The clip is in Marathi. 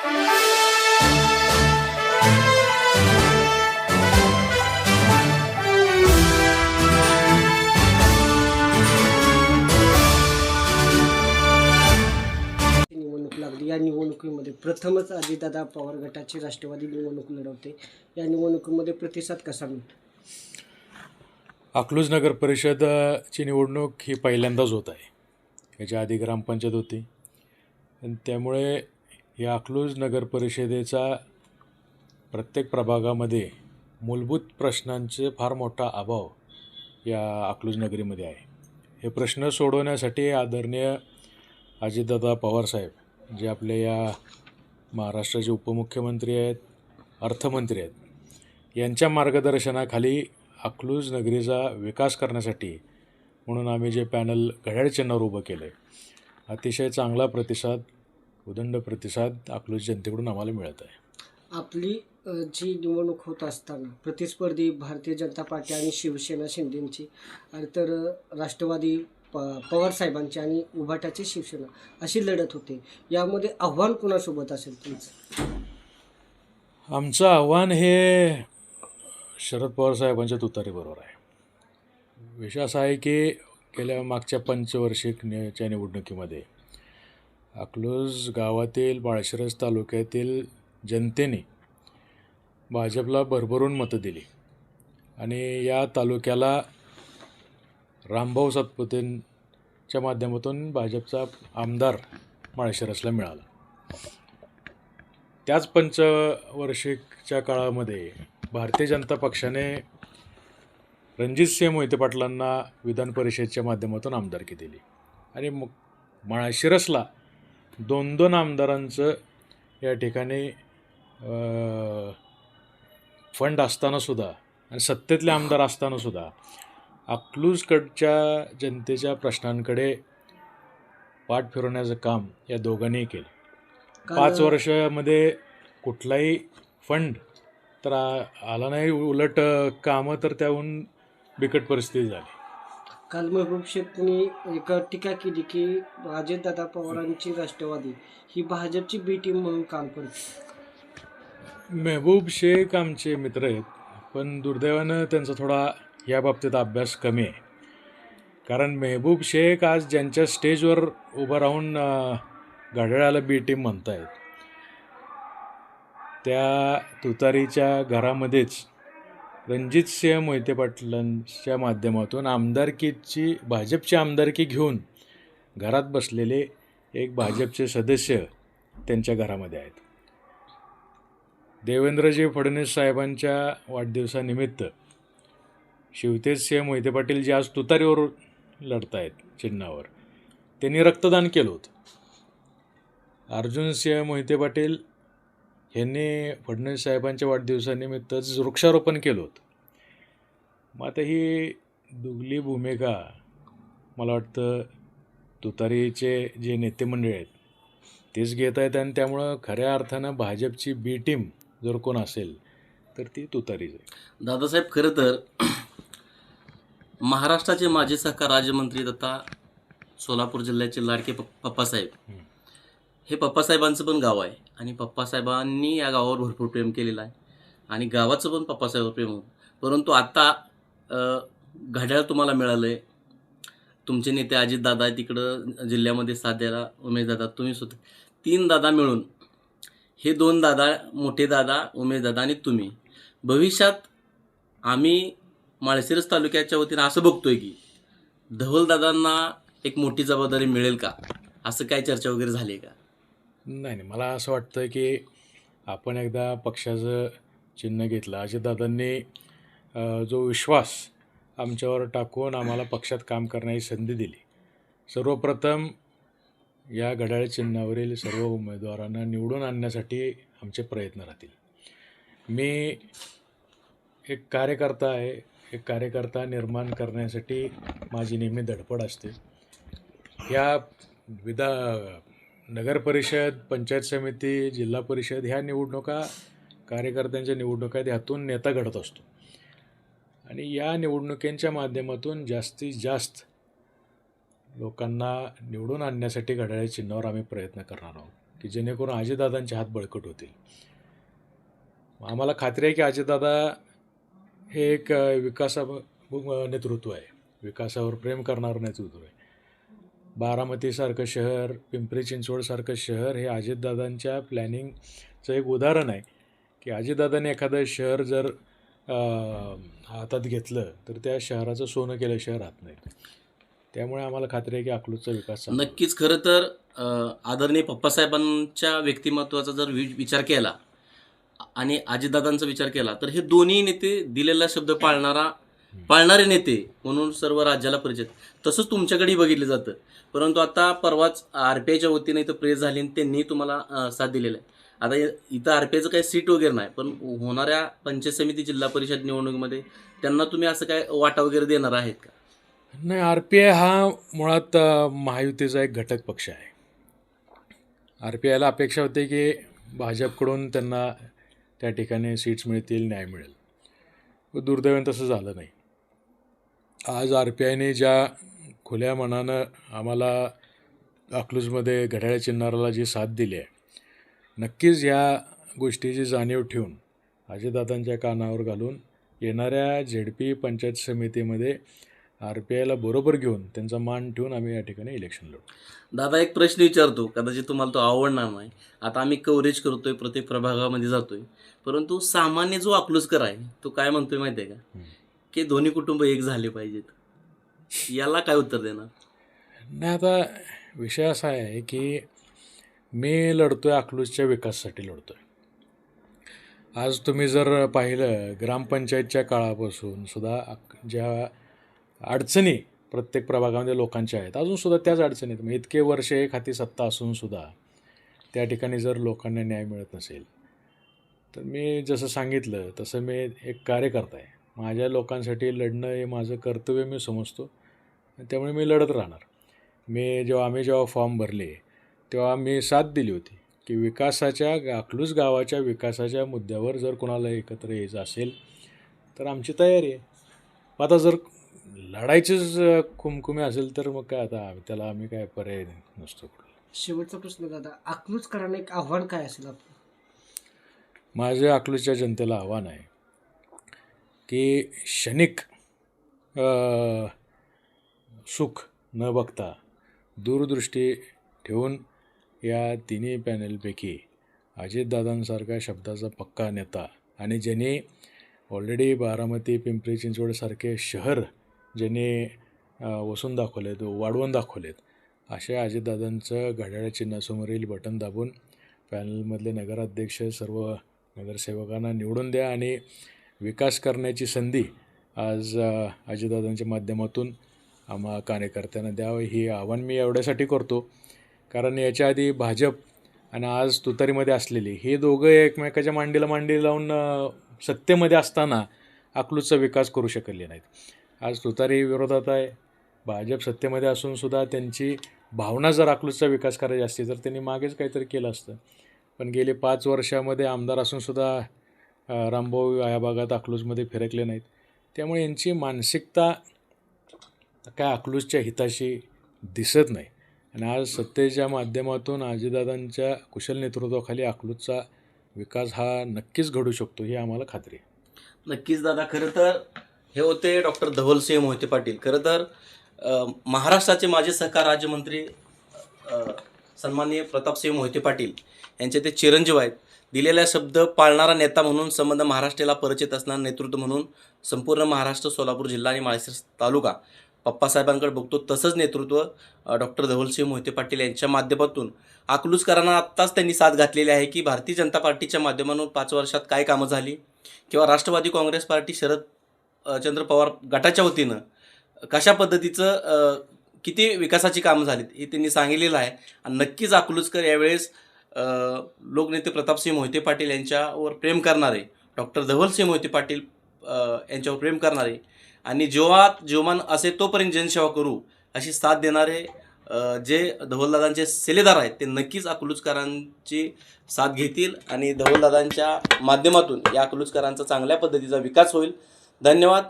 निवडणूक लागली. या निवडणुकीमध्ये प्रथमच अजितदादा पवार गटाची राष्ट्रवादी निवडणूक लढवते. या निवडणुकीमध्ये प्रतिसाद कसा मिळतो? अकलूज नगर परिषदची निवडणूक ही पहिल्यांदाच होत आहे. याच्या आधी ग्रामपंचायत होती. आणि त्यामुळे या अकलूज नगर परिषदेचा प्रत्येक प्रभागामध्ये मूलभूत प्रश्नांचे फार मोठा अभाव या अकलूज नगरीमध्ये आहे. हे प्रश्न सोडवण्यासाठी आदरणीय अजितदादा पवारसाहेब जे आपल्या या महाराष्ट्राचे उपमुख्यमंत्री आहेत अर्थमंत्री आहेत यांच्या मार्गदर्शनाखाली अकलूज नगरीचा विकास करण्यासाठी म्हणून आम्ही जे पॅनल घड्याळ चिन्हावर उभं केलं आहे अतिशय चांगला प्रतिसाद उदंड प्रतिसाद अकलूज जनतेकडून आम्हाला मिळत आहे. आपली अ, जी निवडणूक होत असताना प्रतिस्पर्धी भारतीय जनता पार्टी आणि शिवसेना शिंदेची आणि तर अ, राष्ट्रवादी प पवार साहेबांची आणि उभाटाची शिवसेना अशी लढत होते. यामध्ये आव्हान कोणासोबत असेल तुमचं? आमचं आव्हान हे शरद पवार साहेबांच्या तुतारीबरोबर आहे. विषय असा आहे की गेल्या मागच्या पंचवर्षिकच्या निवडणुकीमध्ये अकलूज गावातील बाळशिरस तालुक्यातील जनतेने भाजपला भरभरून मतं दिली. आणि या तालुक्याला रामभाऊ सातपुतेंच्या माध्यमातून भाजपचा आमदार माळशिरसला मिळाला. त्याच पंचवर्षिकच्या काळामध्ये भारतीय जनता पक्षाने रणजितसिंह मोहिते पाटलांना विधान परिषदेच्या माध्यमातून आमदारकी दिली. आणि मग माळशिरसला दोन दोन आमदारांचं या ठिकाणी अ, फंड असतानासुद्धा आणि सत्तेतले आमदार असतानासुद्धा अकलूजकडच्या जनतेच्या प्रश्नांकडे पाठ फिरवण्याचं काम या दोघांनीही केलं. पाच वर्षामध्ये कुठलाही फंड तर आला नाही उलट कामं तर त्याहून बिकट परिस्थिती झाली. काल महबूब शेखने एक टीका केली की अजितदादा पवारांची राष्ट्रवादी ही भाजपची बी टीम म्हणून काम करते. मेहबूब शेख आमचे मित्र आहेत पण दुर्दैवानं त्यांचा थोडा या बाबतीत अभ्यास कमी आहे. कारण मेहबूब शेख आज ज्यांच्या स्टेजवर उभं राहून घड्याळाला बी टीम म्हणतायत त्या तुतारीच्या घरामध्येच रणजितसिंह मोहिते पाटलांच्या माध्यमातून आमदारकीची भाजपची आमदारकी घेऊन घरात बसलेले एक भाजपचे सदस्य त्यांच्या घरामध्ये आहेत. देवेंद्रजी फडणवीस साहेबांच्या वाढदिवसानिमित्त शिवतेजसिंह मोहिते पाटील जे आज तुतारीवर लढत आहेत चिन्हावर त्यांनी रक्तदान केलं होतं. अर्जुन सिंह मोहिते पाटील यांनी फडणवीस साहेबांच्या वाढदिवसानिमित्तच वृक्षारोपण केलं होतं. मग आता ही दुगली भूमिका मला वाटतं तुतारीचे जे नेते मंडळी आहेत तेच घेत आहेत आणि त्यामुळं खऱ्या अर्थानं भाजपची बी टीम जर कोण असेल तर ती तुतारीच आहे. दादासाहेब खरं तर महाराष्ट्राचे माजी सहकार राज्यमंत्री तथा सोलापूर जिल्ह्याचे लाडके पप्पासाहेब हे पप्पासाहेबांचं पण गाव आहे. आणि पप्पासाहेबांनी या गावावर भरपूर प्रेम केलेलं आहे. आणि गावाचं पण पप्पासाहेबांवर प्रेम होतं. परंतु आत्ता घड्याळ तुम्हाला मिळालं आहे तुमचे नेते अजितदादा आहे तिकडं जिल्ह्यामध्ये साथ द्यायला उमेशदादा तुम्ही सुद्धा तीन दादा मिळून हे दोन दादा मोठे दादा उमेशदादा आणि तुम्ही. भविष्यात आम्ही माळशिरस तालुक्याच्या वतीनं असं बघतोय की धवलदादांना एक मोठी जबाबदारी मिळेल का? असं काय चर्चा वगैरे झाली आहे का? नाही नाही. मला असं वाटतं की आपण एकदा पक्षाचं चिन्ह घेतलं. अजितदादांनी जो विश्वास आमच्यावर टाकून आम्हाला पक्षात काम करण्याची संधी दिली. सर्वप्रथम या घड्याळ चिन्हावरील सर्व उमेदवारांना निवडून आणण्यासाठी आमचे प्रयत्न राहतील. मी एक कार्यकर्ता आहे. एक कार्यकर्ता निर्माण करण्यासाठी माझी नेहमी धडपड असते. या विधा नगर परिषद पंचायत समिती जिल्हा परिषद ह्या निवडणुका कार्यकर्त्यांच्या निवडणुका आहेत ह्यातून नेता घडत असतो. आणि या निवडणुकींच्या माध्यमातून जास्तीत जास्त लोकांना निवडून आणण्यासाठी घड्याळ्या चिन्हावर आम्ही प्रयत्न करणार आहोत की जेणेकरून अजितदादांचे हात बळकट होतील. आम्हाला खात्री आहे की अजितदादा हे एक विकासा नेतृत्व आहे. विकासावर प्रेम करणारं नेतृत्व आहे. बारामतीसारखं शहर पिंपरी चिंचवडसारखं शहर हे अजितदादांच्या प्लॅनिंगचं एक उदाहरण आहे की अजितदादाने एखादं शहर जर हातात घेतलं तर त्या शहराचं सोनं केलं शहर राहत नाही. त्यामुळे आम्हाला खात्री आहे की अकलूजचा विकास नक्कीच. खरं तर आदरणीय पप्पासाहेबांच्या व्यक्तिमत्वाचा जर विचार केला आणि अजितदादांचा विचार केला तर हे दोन्ही नेते दिलेला शब्द पाळणारा पाळणारे नेते म्हणून सर्व राज्याला परिचित तसंच तुमच्याकडेही बघितलं जातं. परंतु आता परवाच आर पी आयच्या वतीने इथं प्रेस झाली आणि त्यांनी तुम्हाला साथ दिलेला आहे. आता इथं आर पी आयचं काही सीट वगैरे नाही पण होणाऱ्या पंचायत समिती जिल्हा परिषद निवडणुकीमध्ये त्यांना तुम्ही असं काय वाटा वगैरे देणार आहेत का? नाही आर पी आय हा मुळात महायुतीचा एक घटक पक्ष आहे. आर पी आयला अपेक्षा होती की भाजपकडून त्यांना त्या ठिकाणी सीट्स मिळतील न्याय मिळेल. दुर्दैवन तसं झालं नाही. आज आर पी आयने ज्या खुल्या मनानं आम्हाला अकलूजमध्ये घड्याळ चिन्हाराला जी साथ दिली आहे नक्कीच ह्या गोष्टीची जाणीव ठेवून अजितदादांच्या कानावर घालून येणाऱ्या झेडपी पंचायत समितीमध्ये आर पी आयला बरोबर घेऊन त्यांचा मान ठेवून आम्ही या ठिकाणी इलेक्शन लढू. दादा एक प्रश्न विचारतो. कदाचित तुम्हाला तो आवडणार नाही. आता आम्ही कव्हरेज करतोय प्रत्येक प्रभागामध्ये जातोय. परंतु सामान्य जो अकलूजकर आहे तो काय म्हणतोय माहिती आहे का. की दोन्ही कुटुंब एक झाले पाहिजेत? याला काय उत्तर देणार? नाही आता विषय असा आहे की मी लढतो आहे अकलूजच्या विकासासाठी लढतो आहे आज तुम्ही जर पाहिलं ग्रामपंचायतच्या काळापासून सुद्धा अक- ज्या अडचणी प्रत्येक प्रभागामध्ये लोकांच्या आहेत अजूनसुद्धा त्याच अडचणीत आहेत. मग इतके वर्ष एक हाती सत्ता असूनसुद्धा त्या ठिकाणी जर लोकांना न्याय मिळत नसेल तर मी जसं सांगितलं तसं मी एक कार्यकर्ता आहे. माझ्या लोकांसाठी लढणं हे माझं कर्तव्य मी समजतो. आणि त्यामुळे मी लढत राहणार. मी जेव्हा आम्ही जेव्हा फॉर्म भरले तेव्हा मी साथ दिली होती की विकासाच्या अकलूज गावाच्या विकासाच्या मुद्द्यावर जर कोणाला एकत्र यायचं असेल तर आमची तयारी आहे. आता जर लढायचीच खुमखुमी असेल तर मग काय आता त्याला आम्ही काय पर्याय नसतो शेवटचा प्रश्न दादा अकलूजकरांना एक आव्हान काय असेल आपलं? माझे अकलूजच्या जनतेला आव्हान आहे की क्षणिक सुख न बघता दूरदृष्टी ठेवून या तिन्ही पॅनलपैकी अजितदादांसारखा शब्दाचा पक्का नेता आणि ज्यांनी ऑलरेडी बारामती पिंपरी चिंचवडसारखे शहर ज्यांनी वसून दाखवलेत वाढवून दाखवलेत अशा अजितदादांचं घड्याळ चिन्हासमोरील बटन दाबून पॅनलमधले नगराध्यक्ष सर्व नगरसेवकांना निवडून द्या आणि विकास करण्याची संधी आज अजितदादांच्या माध्यमातून आम्हा कार्यकर्त्यांना द्यावं ही आव्हान मी एवढ्यासाठी करतो. कारण याच्या आधी भाजप आणि आज तुतारीमध्ये असलेली हे दोघं एकमेकाच्या मांडीला मांडी लावून सत्तेमध्ये असताना अकलूजचा विकास करू शकले नाहीत. आज तुतारी विरोधात आहे. भाजप सत्तेमध्ये असूनसुद्धा त्यांची भावना जर अकलूजचा विकास करायची असती तर त्यांनी मागेच काहीतरी केलं असतं. पण गेले पाच वर्षामध्ये आमदार असूनसुद्धा रामभाऊ या भागात अकलूजमध्ये फिरकले नाहीत. त्यामुळे यांची मानसिकता काय अकलूजच्या हिताशी दिसत नाही. आणि आज सत्तेच्या माध्यमातून आजीदादांच्या कुशल नेतृत्वाखाली अकलूजचा विकास हा नक्कीच घडू शकतो ही आम्हाला खात्री आहे. नक्कीच दादा खरं तर हे होते डॉक्टर धवलसिंह मोहिते पाटील. खरं तर महाराष्ट्राचे माजी सहकार राज्यमंत्री सन्माननीय प्रतापसिंह मोहिते पाटील यांचे ते चिरंजीव आहेत. दिलेला शब्द पाळणारा नेता म्हणून संबंध महाराष्ट्राला परिचित असणारा नेतृत्व म्हणून संपूर्ण महाराष्ट्र सोलापूर जिल्हा आणि माळशिरस तालुका. पप्पासाहेबांकडे बघतो तसंच नेतृत्व डॉक्टर धवलसिंह मोहिते पाटील यांच्या माध्यमातून. अकलूजकरांना आत्ताच त्यांनी साथ घातलेली आहे की भारतीय जनता पार्टीच्या माध्यमातून पाच वर्षात काय कामं झाली? किंवा राष्ट्रवादी काँग्रेस पार्टी शरद चंद्र पवार गटाच्या वतीनं कशा पद्धतीचं किती विकासाची कामं झालीत हे त्यांनी सांगितलेलं आहे. आणि नक्कीच अकलूजकर यावेळेस लोकनेते प्रतापसिंह मोहिते पाटील यांच्यावर प्रेम करणारे डॉक्टर धवलसिंह मोहिते पाटील यांच्यावर प्रेम करणारे आणि जेव्हा जीवमान असे तोपर्यंत जनसेवा करू अशी साथ देणारे जे धवलदादांचे सेलेदार आहेत ते नक्कीच अकलूजकरांची साथ घेतील आणि धवलदादांच्या माध्यमातून या अकलूजकरांचा चांगल्या पद्धतीचा विकास होईल. धन्यवाद.